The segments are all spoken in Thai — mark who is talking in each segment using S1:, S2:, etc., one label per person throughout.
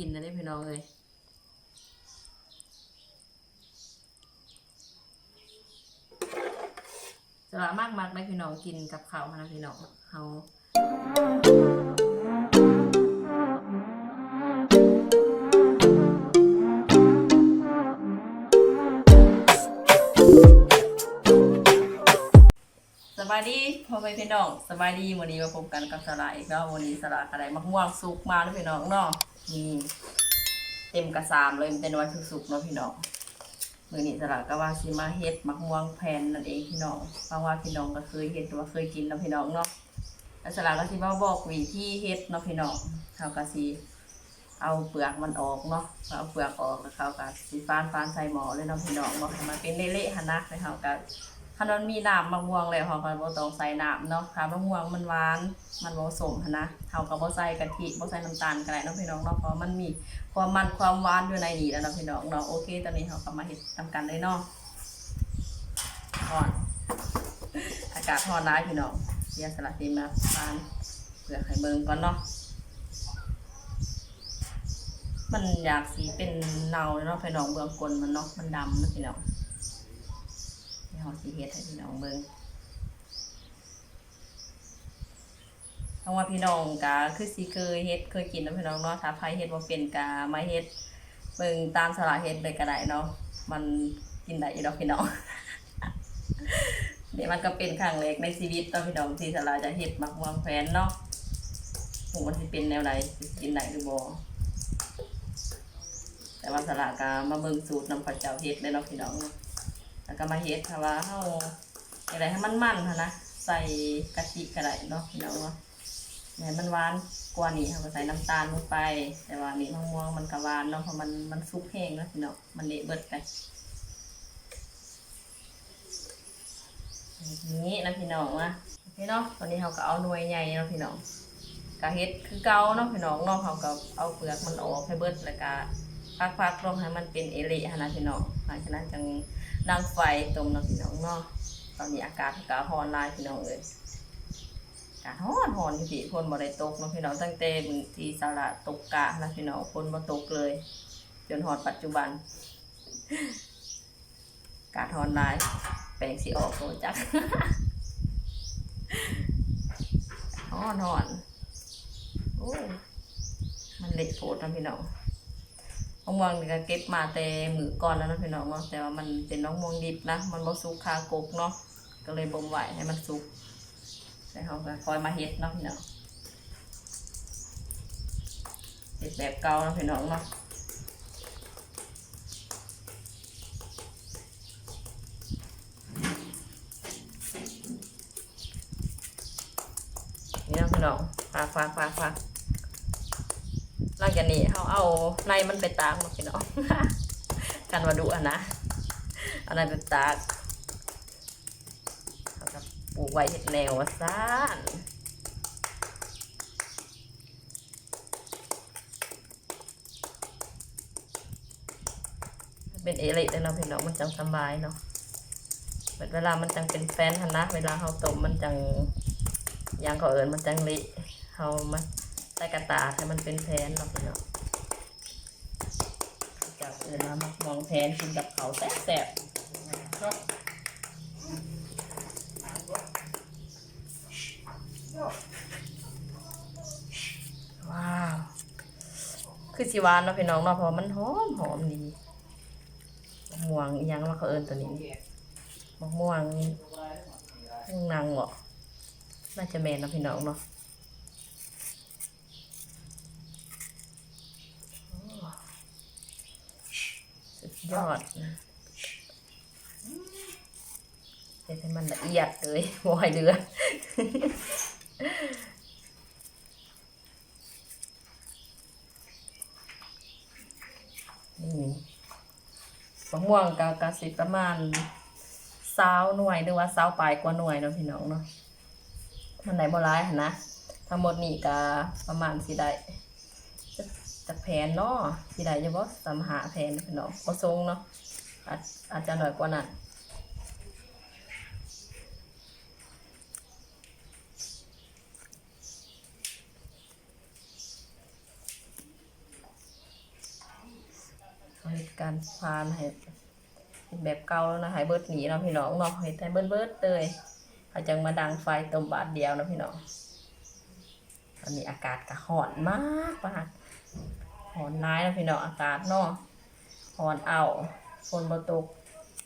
S1: กินนะได้พี่น้องเลยสละมากมากได้พี่น้องกินกับเขานะพี่น้องเขาสบายดีพ่อแม่พี่น้องสบายดีวันนี้มาพบกันกับสลาอีกแล้ววันนี้สลากระไดมะม่วงสุกมาแล้วพี่น้องเนาะ นี่เต็มกระสามเลยมันเป็นวันสุกๆเนาะพี่น้องมือนี้สลากก็ว่าสิมาเฮ็ดมะม่วงแผ่นนั่นเองพี่น้องเพราะว่าพี่น้องก็เคยเฮ็ดหรือว่าเคยกินแล้วพี่น้องเนาะแล้วสลากก็สิมาบอกวิธีเฮ็ดเนาะพี่น้องเขาก็สิเอาเปลือกมันออกเนาะเอาเปลือกออกแล้วเขาก็สิฟานฟานใส่หม้อเลยเนาะพี่น้องเนาะมันเป็นเละๆหั่นนะแล้วเขาก็ ถ้ามันมีน้ำมะม่วงแล้วเขาก็บ่ต้องใส่น้ำเนาะถ้ามะม่วงมันหวาน มันบ่สมหั้นนะเขาก็บ่ใส่กะทิบ่ใส่น้ำตาลก็ได้เนาะพี่น้องเนาะเพราะมันมีความมันความหวานอยู่ในนี้แล้วเนาะพี่น้องเนาะโอเค ตอนนี้เขาก็มาเฮ็ดทำกันเลยเนาะร้อนอากาศร้อนร้ายพี่น้องเยสลัดดีมาฟานเปลือกไข่เบิ่งก่อนเนาะมันอยากสีเป็นเนาเนาะพี่น้องเบื้องกลมันเนาะมันดำนะพี่น้อง เดี๋ยวเราสิเฮ็ดให้พี่น้องเบิ่งเพราะว่าพี่น้องก็คือสิเคยเฮ็ดเคยกินนะพี่น้องเนาะถ้าใครเฮ็ดบ่เป็นก็มาเฮ็ดเบิ่งตามสลาเฮ็ดเลยก็ได้เนาะมันกินได้อยู่ดอกพี่น้องเดี๋ยวมันก็เป็นครั้งแรกในชีวิตเนาะพี่น้องที่สลาจะเฮ็ดมักม่วงแฟนเนาะหมูมันสิเป็นแนวใดสิกินได้หรือบ่แต่ว่าสลากก็มาเบิ่งสูตรนำข้าวเจ้าเฮ็ดได้เนาะพี่น้องเนาะ ก็มาเฮ็ดค่ะว่าเฮาอะไรให้มันมันค่ะนะใส่กะทิก็ได้เนาะพี่น้องเนาะให้มันหวานกว่านี้ค่ะก็ใส่น้ำตาลลงไป แต่ว่านี่มะม่วงมันก็หวานเนาะเพราะมันมันสุกแห้งเนาะพี่น้องมันเละเบิดไปอย่นี้นะพี่น้องนะโอเคเนาะตอนนี้เราก็เอาหน่วยใหญ่เนาะพี่น้องก็เฮ็ดคือเกาเนาะพี่น้องเนาะเขาก็เอาเปลือกมันออกให้เบิดแล้วก็พักๆลงให้มันเป็นเอละหั้นนะพี่น้องหลังจากนั้นจัง นางไฟตรงน้ำพี่น้องเนาะตอนนี้อากาศก็ร้อนลายพี่น้องเอ้ยอากาศร้อนร้อนพี่ฝนบ่ได้ตกเนาะพี่น้องตั้งแต่มื้อที่สาระตกกะนะพี่น้องฝนบ่ตกเลย จนฮอดปัจจุบันอากาศร้อนลายแปลงสิออกโตจักร้อนร้อนโอ้มันเละโพดนะพี่น้อง มะม่วงนี่ก็เก็บมาแต่มือก่อนแล้วนะพี่น้องเนาะแต่ว่ามันเป็นมะม่วงดิบนะมันบ่สุกคากกเนาะก็เลยบ่มไว้ให้มันสุกแล้วเขาก็คอยมาเฮ็ดเนาะพี่น้องเฮ็ดแบบเก่าเนาะพี่น้องเนาะนี่เนาะพี่น้องฝากฝากฝากฝาก หลังจากนี้เขาเอาในมันไปตากเนาะพี่น้องกันมาดูอะนะเอาในไปตากเขาจะปลูกไว้เห็ดแนวซ่านเป็นเอลิเลยเนาะพี่น้องมันจังสบายเนาะเวลามันจังเป็นแฟนทันนะ เวลาเขาต้มมันจังยางเขาเอิญมันจังละเขามา ใส่กระตาให้มันเป็นแพนเนาะพี่เนาะจากเออมามามองแพนกินกับเขาแซ่บๆว้าว คือสิหวานเนาะพี่น้องเนาะเพราะมันหอมหอมดีม่วงยังมาเขาเอิญตัวนี้มะม่วงนางเหรอน่าจะแมนเนาะพี่น้องเนาะ ยอดนะเฮ็ดให้มันละเอียดเลยบอยเดือดนี่มะม่วงกากาสิประมาณสาวหน่วยหรือว่าสาวปลายกว่าหน่วยเนาะพี่น้องเนาะมันไหนบ่ร้ายนะทั้งหมดนี่ก็ประมาณสิได้ จากแผนเนาะสิได้จะบ่สามหาแผนพี่น้องบ่ทรงเนาะอาจอาจจะน้อยกว่านั้นการพานให้แบบเก่าแล้วนะให้เบิดหนีเนาะพี่น้องเนาะเฮ็ดให้เบิดเบิดเลยเขาจังมาดังไฟต้มบาทเดียวนะพี่น้องอันนี้อากาศก็ร้อนมากมาก ร้อนร้ายนะพี่น้องอากาศเนาะร้อนเอาฝนบ่ตก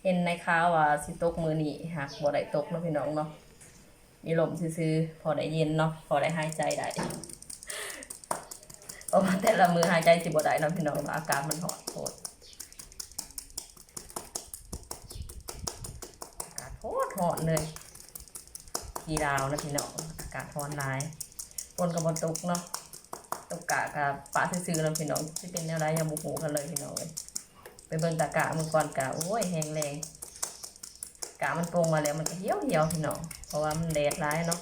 S1: เห็นในข่าวว่าสิตกมือนี้หากบ่ได้ตกเนาะพี่น้องเนาะมีลมซื่อๆพอได้เย็นเนาะพอได้หายใจได้เพราะว่าแต่ละมือหายใจสิบ่ได้เนาะพี่น้องอากาศมันร้อนโคตรอากาศโคตรร้อนเลยทีดาวนะพี่น้องอากาศร้อนหลายฝนก็บ่ตกเนาะ ตกกะกับปะซื่อๆเนาะพี่น้องสิเป็นแนวใดยังบ่ฮู้กันเลยพี่น้องเอ้ยไปเบิ่งตะกะมือก่อนกะโอ้ยแห้งแรงกะมันปรุงมาแล้วมันเหี่ยวเหี่ยวพี่น้องเพราะว่ามันแดดร้ายเนาะ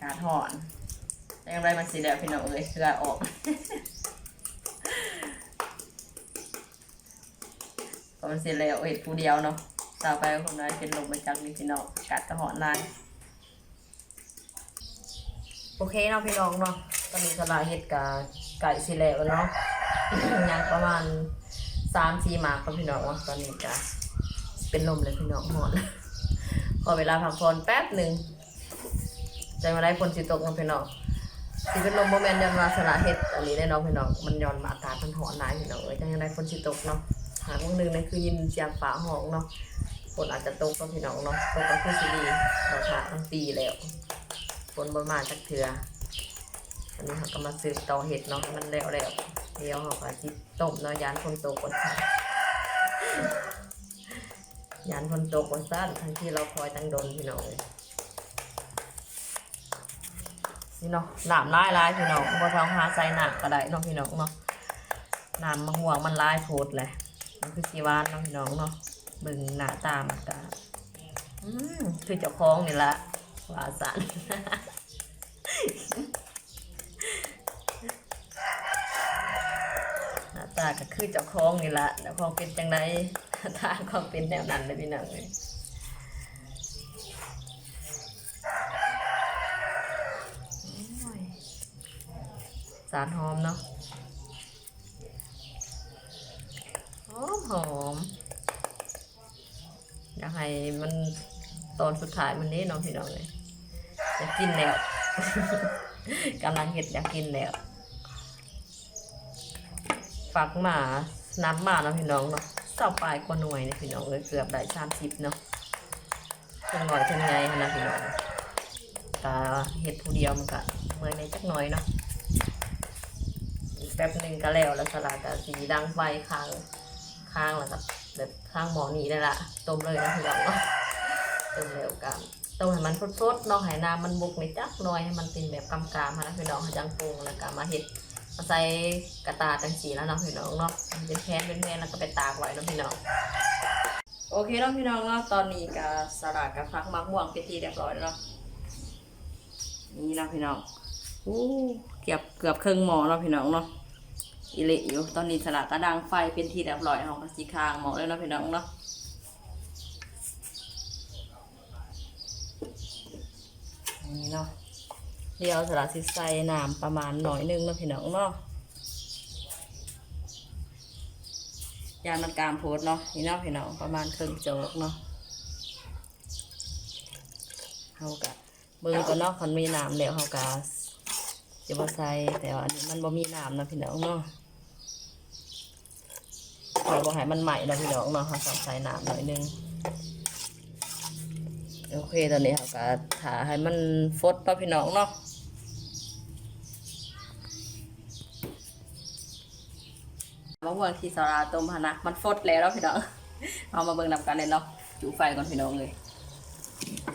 S1: กาดหอนยังไรมันสีแดงพี่น้องเอ้ยเกลือออก พอ มันเสร็จแล้วเห็ดผู้เดียวเนาะต่อไปคนนั้นเป็นลมมาจากนี่พี่น้องกัดกระหอนลายโอเคเนาะพี่น้องเนาะตอนนี้สลายเห็ดกับไก่สิแล้วเนาะยังประมาณสามสี่หมากกับพี่น้องเนาตอนนี้จะเป็นลมเลยพี่น้องหอนขอเวลาพักผ่อนแป๊บหนึ่งใจมาได้ฝนสิตกเนาะพี่น้องสิเป็นลมโมเมนต์ยันมาสละเห็ดอันนี้ได้เนาะพี่น้องมันย้อนมาอากาศมันหอนหลายพี่น้องเอ้ยจังยังไงฝนสิตกเนาะ หางวันหนึ่งนั่นคือยินเสียงฟ้าห้องเนาะฝนอาจจะตกก็พี่น้องเนาะตกก็คือสิดีเราทาทั้งปีแล้วฝนบ่มาจากเถืออันนี้เขาก็มาสืบต่อเห็ดเนาะให้มันแล้วแล้วเดี๋ยวเขาก็จิต้มเนาะยานฝนตกคนสั้นยานฝนตกคนสั้นทั้งที่เราคอยตั้งโดนพี่น้องนี่เนาะน้ำลายลายพี่น้องบ่ท้องหาใส่หนักก็ได้เนาะพี่น้องเนาะหน้ำมะม่วงมันลายโพดเลย มันคือสีวานเนาะพี่น้องเนาะเบึงหน้าตามันก็อืมคือเจ้าของนี่ละว่าสันหน้าตาก็คือเจ้าของนี่ละเจ้าของเป็นจังไดหน้าตาก็เป็นแนวนั้นเลยพี่น้องเลยสารหอมเนาะ หอมอยากให้มันตอนสุดท้ายมันนี้น้องพี่น้องเลยอยากกินแล้วกำลังเห็ดอยากกินแล้วฝักหมาน้ำหมาเนาะพี่น้องเนาะเศร้าปลายกว่าหน่วยเนี่ยพี่น้องเลยเกือบได้สามสิบเนาะถึงหน่อยถึงไงนะพี่น้องตาเห็ดผู้เดียวมันก็เมื่อยในจักหน่อยเนาะแป๊บหนึ่งก็แล้วแล้วสลัดก็สีดังไฟค้าง ค้างแล้วก็แบบข้างหมอนี่ได้ละต้มเลยนะพี่น้องเนาะต้มเร็วกันต้มให้มันฟดๆเนาะให้น้ำมันบุกในจักหน่อยให้มันเป็นแบบกำกามๆนะพี่น้องจังปรุงแล้วก็มาเห็ดมาใส่กระตาจังสีแล้วเนาะพี่น้องเนาะเป็นแพนเป็นแพนแล้วก็ไปตากไว้เนาะพี่น้องโอเคเนาะพี่น้องเนาะตอนนี้ก็สลัดกับฟักมะม่วงเป็นที่เรียบร้อยแล้วเนาะนี่เนาะพี่น้องอู้เกือบเกือบครึ่งหมอเนาะพี่น้องเนาะ อิเละอยู่ ตอนนี้สลัดกระดังไฟเป็นที่เรียบร้อยของกสีคางหมอกเลยนะพี่น้องเนาะนี่เนาะเดี๋ยวสลัดสิใส่น้ำประมาณหน่อยนึงนะพี่น้องเนาะยานมันกามโพดเนาะนี่เนาะพี่น้องประมาณครึ่งโจกเนาะเฮากะเบิ่งก็เนาะคันมีน้ำแล้วเฮากะจะมาใส่แต่ว่าอันนี้มันบ่มีน้ำนะพี่น้องเนาะ ขอบอกให้มันใหม่นะพี่น้องเนาะค่ะใส่น้ำหน่อยนึงโอเคตอนนี้เขาก็ถาให้มันฟดเนาะพี่น้องเนาะมะม่วงที่สาราต้มพะนะมันฟดแล้วพี่น้องเอามาเบิ่งนำกันเลยเนาะจูไฟก่อนพี่น้องเลย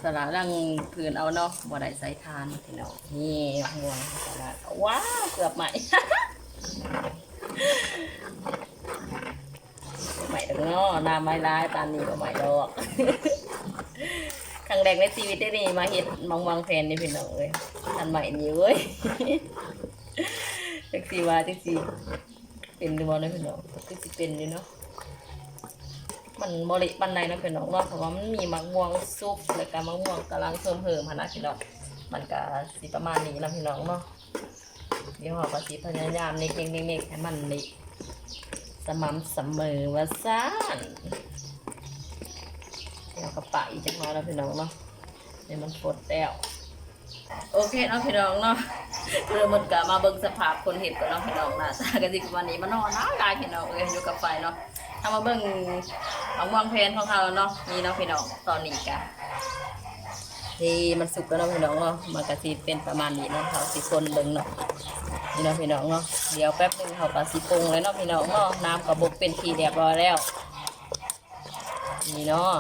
S1: สาราดังพื้นเอาเนาะบ่ได้ใส่ทานพี่น้องนี่มะม่วงสาราว้าวเกือบใหม่ ใหม่เนาะน้ำไม้ร้ายตานนี้ก็ใหม่ดอกครั้งแรกในชีวิตได้นี่มาเห็ดมองวางแผนนี่พี่น้องเลยทันใหม่นี้เว้ยแท็กซี่ว่าแท็กซี่เป็นดีบอลเลยพี่น้องแท็กซี่เป็นอยู่เนาะมันบริบันไดนะพี่น้องเนาะเพราะว่ามันมีมะม่วงซุปแล้วก็มะม่วงกำลังเพิ่มเพิ่มหันนะพี่น้องมันก็สิประมาณนี้นะพี่น้องเนาะเดี๋ยวเราก็สิพยายามเน็กเน็กเน็กเน็กให้มันนี่ สม่ำเสมอว่าซ่านเดี๋ยวก็ปะอีกจักหน่อยแล้วพี่น้องเนาะเดี๋ยวมันฟดแล้วโอเคเนาะพี่น้องเนาะเริ่มมันก็มาเบิ่งสภาพคนเห็ดก่อนเนาะพี่น้องนะตากะสิวันนี้มันอนน้ายพี่น้องเอ้ยอยู่กับไฟเนาะทำมาเบิ่งของวางเพลนของเขาเนาะนี่เนาะพี่น้องตอนนี้กะที่มันสุกแล้วเนาะพี่น้องเนาะมันก็สิเป็นประมาณนี้เนาะเขาสิคนเบิ่งเนาะนี่เนาะพี่น้องเนาะ เดี๋ยวแป๊บหนึงเขาก็สิปรุงเลยเนาะพี่น้องเนาะน้ำกระบกเป็นทีเรียบร้อยแล้ว นี่เนาะ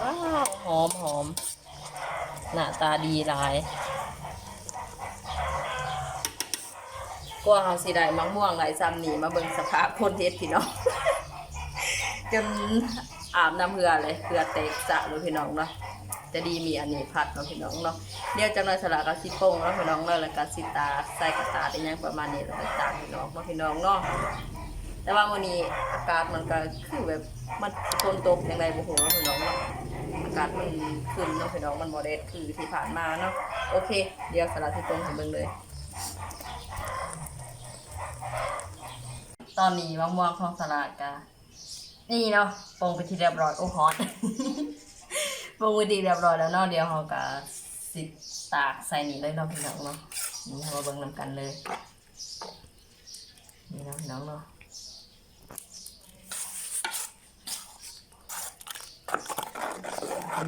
S1: ว้าวหอมหอมหน้าตาดีหลายกว่าเขาสิได้มะม่วงไหลซ้ำหนีมาเบิ่งสภาพคนเทศพี่น้องจนอาบน้ำเหือเลยเหือเตกสะเลยพี่น้องเนาะ จะดีมีอันนี้พัดเนาะพี่น้องเนาะเดี๋ยวจังเลยสละกับสิโป้งเนาะพี่น้องเนาะแล้วก็สิตาใส่กระตาได้ยังประมาณนี้แล้วก็ตากพี่น้องเนาะพี่น้องเนาะแต่ว่าวันนี้อากาศมันก็คือแบบมันฝนตกอย่างไรบ่ฮู้เนาะพี่น้องเนาะอากาศมันขึ้นเนาะพี่น้องมันบ่ได้คือที่ผ่านมาเนาะโอเค เดี๋ยวสละสิโป้งให้เบิ่งเลยตอนนี้มะม่วงของสลัดกะนี่เนาะปรุงไปที่เรียบร้อยโอ้ฮอต ปรุงไปที่เรียบร้อยแล้วเนาะเดี๋ยวเราก็สิตากใส่นี่เลยเนาะพี่น้องเนาะนี่เราเบิ่งนำกันเลยนี่เนาะพี่น้องเนาะ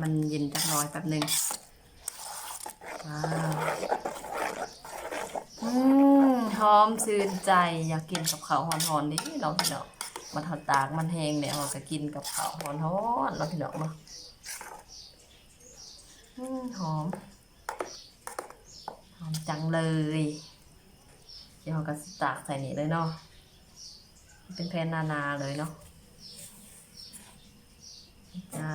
S1: มันเย็นจักน้อยแป๊บหนึงว้าวอืมหอมชื่นใจอยากกินกับข้าวหอนๆนี่เราพี่น้องมันทอดตากมันแห้งเนี่ยเราก็กินกับข้าวหอนๆเราพี่น้องเนาะ หอม หอมจังเลย เดี๋ยวก็สิตากใส่นี่เลยเนาะ เป็นแผ่นนานาๆเลยเนาะจ้า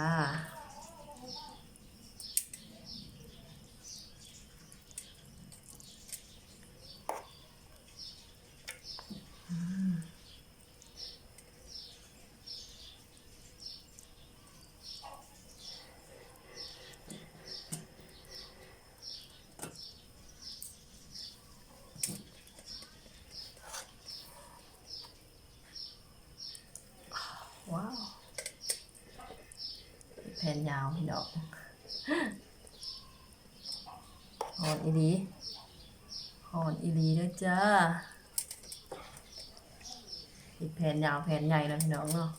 S1: ว้าว แผ่นยาวพี่น้องหอนอีดีหอนอีดีด้วยจ้าอีกแผ่นยาวแผ่นใหญ่แล้วพี่น้องเนาะ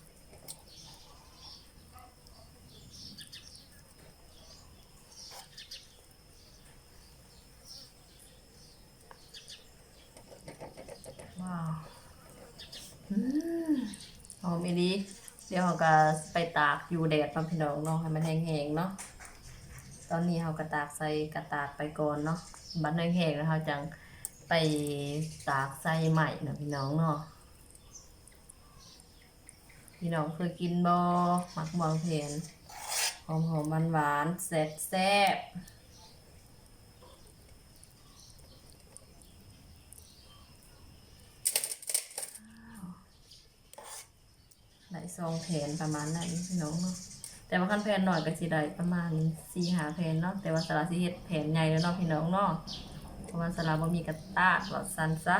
S1: ว้าวอืม หอมอีดี เดี๋ยวเราก็ไปตากอยู่แดดเนาะพี่น้องเนาะให้มันแห้งๆเนาะตอนนี้เราก็ตากใส่กระตากไปก่อนเนาะบัดแห้งๆแล้วเราจังไปตากใส่ใหม่นะพี่น้องเนาะพี่น้องเคยกินบ่หมักม่วงเพนหอมหอมๆหวานๆแซ่บแได้ซองแผนประมาณนั้นพี่น้องเนาะแต่ว่าขั้นแผนหน่อยก็สิได้ประมาณสี่หาแผนเนาะแต่ว่าสลาสิเฮ็ดแผนใหญ่แล้วเนาะพี่น้องเนาะเพราะว่าสลาบ่มีกระตาหลอดซันซะ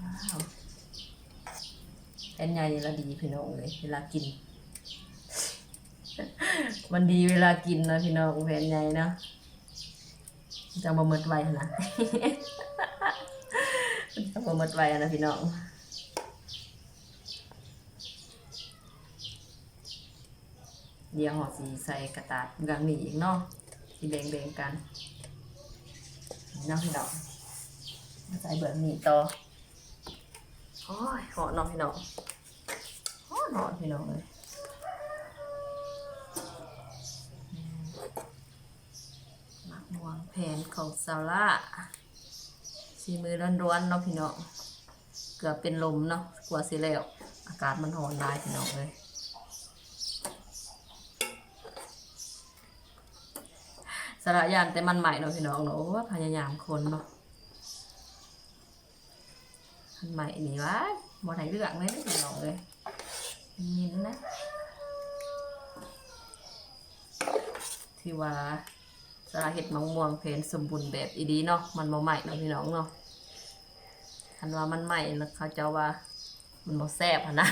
S1: ว้าวแผนใหญ่นี่ละดีพี่น้องเลยเวลากิน มันดีเวลากินนะพี่น้องแผนใหญ่เนาะจะบ่หมดไวนะจะบ่หมดไวนะพี่น้อง เดี๋ยวหอสีใส่กระดาษกังหนีอีกเนาะสีแดงแดงกันนี่เนาะพี่น้องมาใส่เบิร์นี่ต่อโอ้ยหอเนาะพี่น้องหอหอพี่น้องเลยมักม่วงแผนของซาร่าสีมือร้อนๆเนาะพี่น้องเกือบเป็นลมเนาะกลัวสิแล้ว อากาศมันร้อนได้พี่น้องเลย สระยานแต่มันใหม่เนาะพี่น้องเนาะว่าพยายามคนเนาะมันใหม่นี่วะบ่ไหนเลือกเลยพี่น้องเลยมินนะที่ว่าสาเหตุมังม่วงเพนสมบูรณ์แบบอีดีเนาะมันบ่ใหม่เนาะพี่น้องเนาะคันว่ามันใหม่แล้วเขาจ้าว่ามันบ่แซ่บนะ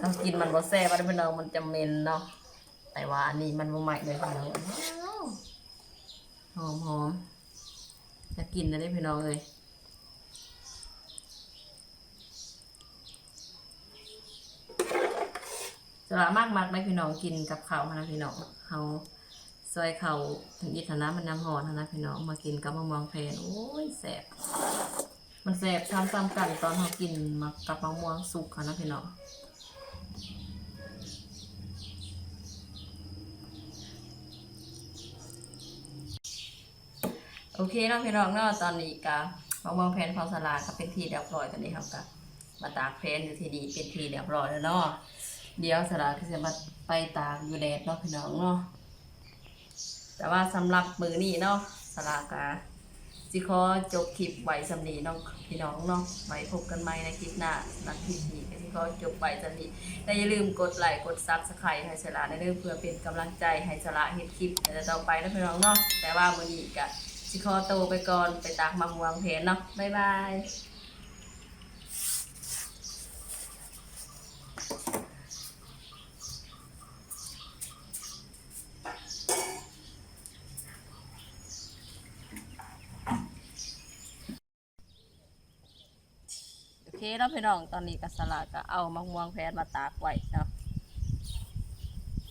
S1: เรากินมันบ่แซ่บว่าพี่น้องมันจะเมนเนาะ แต่ว่าอันนี้มันบ่ใหม่เลยพี่น้องหอมหอมจะกินนะเด้พี่น้องเลยสละมากมากได้พี่น้องกินกับข้าวนะพี่น้องเขาซอยเขาถึงอิฐนะมันน้ำหอนนะพี่น้องมากินกับมะม่วงแพนโอ้ยแซ่บมันแสบซ้ำๆกันตอนเรากินมากับมะม่วงสุกนะพี่น้อง เคเนาะพี่น้องเนาะตอนนี้กะมะม่วงแผ่นของสลาก็เป็นทีเรียบร้อยตอนนี้ครับกะมาตากแผนอยู่ที่ดีเป็นทีเรียบร้อยแล้วเนาะเดี๋ยวสลาก็จะมาไปตากอยู่แดดเนาะพี่น้องเนาะแต่ว่าสำหรับมือนี้เนาะสลากะสิขอจบคลิปไว้สำนีน้องพี่น้องเนาะไว้พบกันใหม่ในคลิปหน้านักคลิปนี้ก็สิขอจบไปสำนีแต่อย่าลืมกดไลค์กดซับสไครต์ให้สละในเรื่องเพื่อเป็นกำลังใจให้สละเฮ็ดคลิปแต่ต่อไปนะพี่น้องเนาะแต่ว่ามือนี้ก็ สิขอโตไปก่อนไปตากมังวางเพนเนาะบ๊ายบายโอเคแล้วพี่น้องตอนนี้ก็สละก็เอามังวงแพนมาตากไว้เนาะ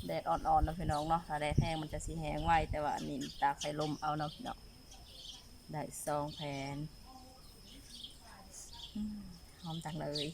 S1: แดดอ่อนๆเนาะพี่น้องเนาะถ้าแดดแห้งมันจะสีแห้งไวแต่ว่าอันนี้ตากใส่ลมเอาเนาะพี่น้อง ได้สองแผ่นหอมจังเลย